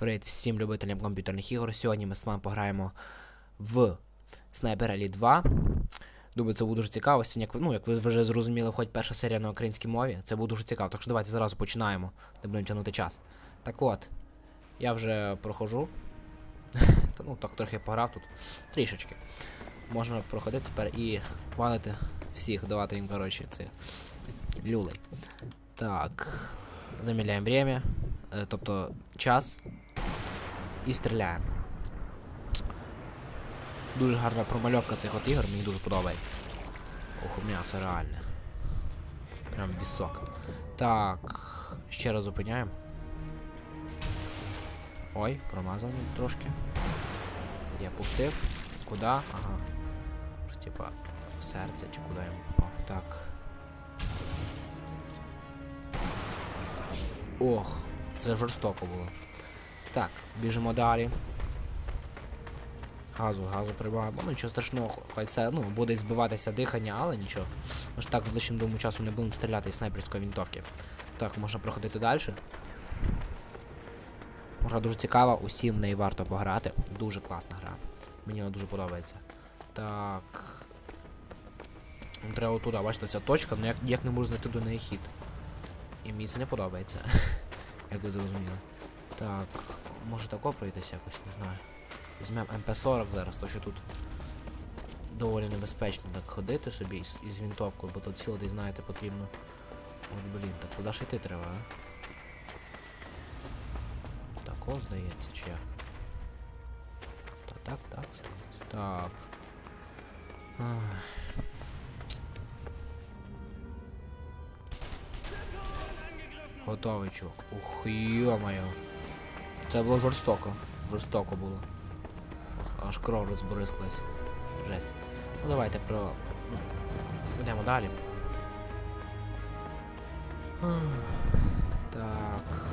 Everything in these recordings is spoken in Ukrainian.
Привіт всім любителям комп'ютерних ігор. Сьогодні ми з вами пограємо в Sniper Elite 2. Думаю, це буде дуже цікаво. Сьогодні, як, ну, як ви вже зрозуміли, хоч перша серія на українській мові. Це буде дуже цікаво. Так що давайте зразу починаємо. Не будемо тягнути час. Так от, я вже прохожу. Та, ну, так трохи пограв тут. Трішечки. Можна проходити тепер і валити всіх, давати їм, коротше, це люлей. Так. Заміляємо время. Е, тобто час. І стріляємо. Дуже гарна промальовка цих от ігор, мені дуже подобається. Ох, м'ясо реальне. Прям вісок. Так. Ще раз зупиняємо. Ой, промазав трошки. Я пустив. Куда? Ага. Типа в серце чи куди йому попав. Так. Ох, це жорстоко було. Так, біжимо далі. Газу, газу прибавимо. Ну нічого страшного, хай це ну, буде збиватися дихання, але нічого. Ми ж так ближчим думаю часом не будемо стріляти із снайперської вінтовки. Так, можна проходити далі. Гра дуже цікава, усім в неї варто пограти. Дуже класна гра. Мені вона дуже подобається. Так. Треба туди, бачите, ця точка, ну як, як не можу знайти до неї хід. І мені це не подобається. Як ви зрозуміли. Так, може тако пройтись якось, не знаю. Візьмемо МП-40 зараз, то що тут доволі небезпечно так ходити собі із, із вінтовкою, бо тут цілий, знаєте, потрібно. От блін, так куди ж йти треба, а? Тако, здається, чи як? Та так, так, здається. Так. Готовий чувак. Ух, йо-моє. Це було жорстоко. Жорстоко було. Аж кров розбризклась. Жесть. Ну давайте про. ну, Йдемо далі. Так.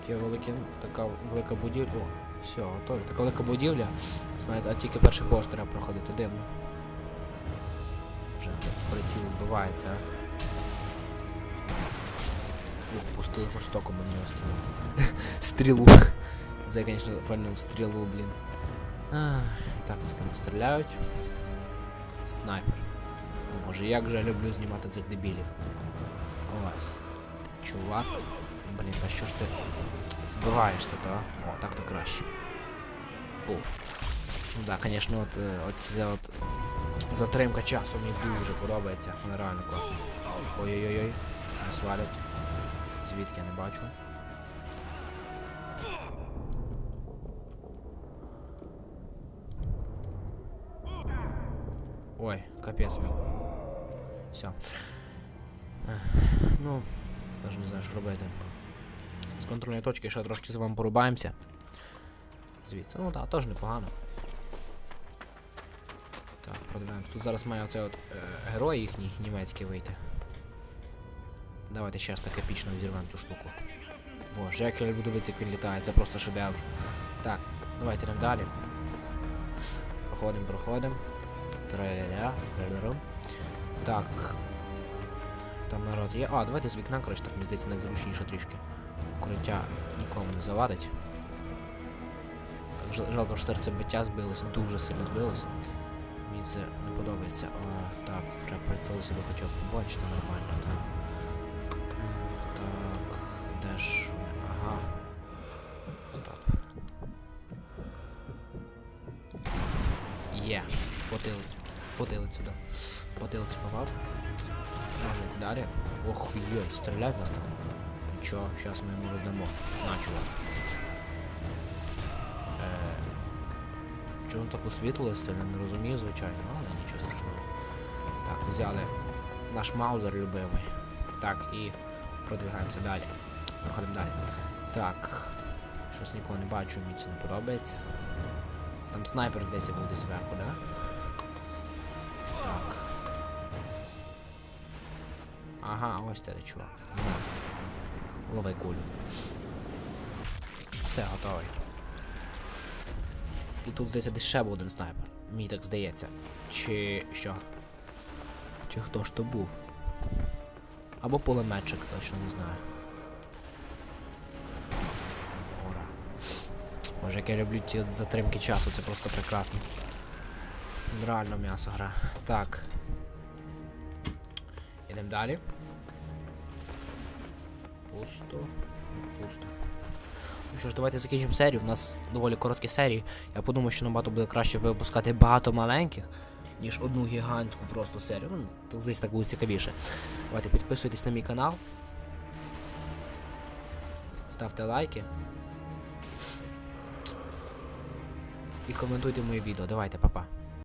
Таке велике, така велика будівля. О, все, готові. Така велика будівля. Знаєте, а тільки перший пост треба проходити дивно. Вже приціл збивається. Пустили жорстоко мені його стрілу. Це, звісно, пальнув стрілу, блін. Ах, Так, звісно, стріляють. Снайпер. Боже, як же я люблю знімати цих дебілів. Ось. Чувак. Блін, та що ж ти збиваєшся, то? а? О, так то краще. Пух. Ну да, звісно, от, е, от це от затримка часу мені дуже подобається. Вона реально класна. Ой-ой-ой, нас валять. Звідки я не бачу. Ой, капець. Все. Ну, навіть не знаю, що робити. З контрольної точки ще трошки з вами порубаємося. Звідси. Ну так, теж непогано. Так, продивляємось. Тут зараз має оцей от е, герой їхній німецький вийти. Давайте ще раз так епічно зірвемо цю штуку. Боже, як я люблю дивитися, як він літає, це просто шедевр. Так, давайте йдемо далі. Проходимо, проходимо. Траля-ля. Так. Там народ є. А, давайте з вікна, коротше, так мені здається найзручніше трішки. Укриття нікому не завадить. Так, жалко, що серце биття збилось, дуже сильно збилось. Мені це не подобається. О, так, треба приціл себе хоча б побачити нормально, так. Є. Потили. Потилицю, да. Потилицю попав. Можна йти далі. Ох, йой, стріляють нас там. Нічого, зараз ми йому роздамо. На, чувак. Е, Чому так освітлилося, сильно не розумію, звичайно, але нічого страшного. Так, взяли наш маузер любимий. Так, і продвигаємося далі. Проходимо далі. Так. Щось нікого не бачу, мені це не подобається. Там снайпер, здається, був десь зверху, да? Так. Ага, ось це чувак. На. Лови кулю. Все, готовий. І тут, здається, десь ще був один снайпер. Мені так здається. Чи що? Чи хто ж то був? Або пулеметчик, точно не знаю. Боже, як я люблю ці затримки часу, це просто прекрасно. Реально м'ясо гра. Так. Ідемо далі. Пусто. Пусто. Ну що ж, давайте закінчимо серію. У нас доволі короткі серії. Я подумав, що набагато буде краще випускати багато маленьких, ніж одну гігантську просто серію. Ну, здесь так буде цікавіше. Давайте підписуйтесь на мій канал. Ставте лайки. І коментуйте мої відео. Давайте, па-па.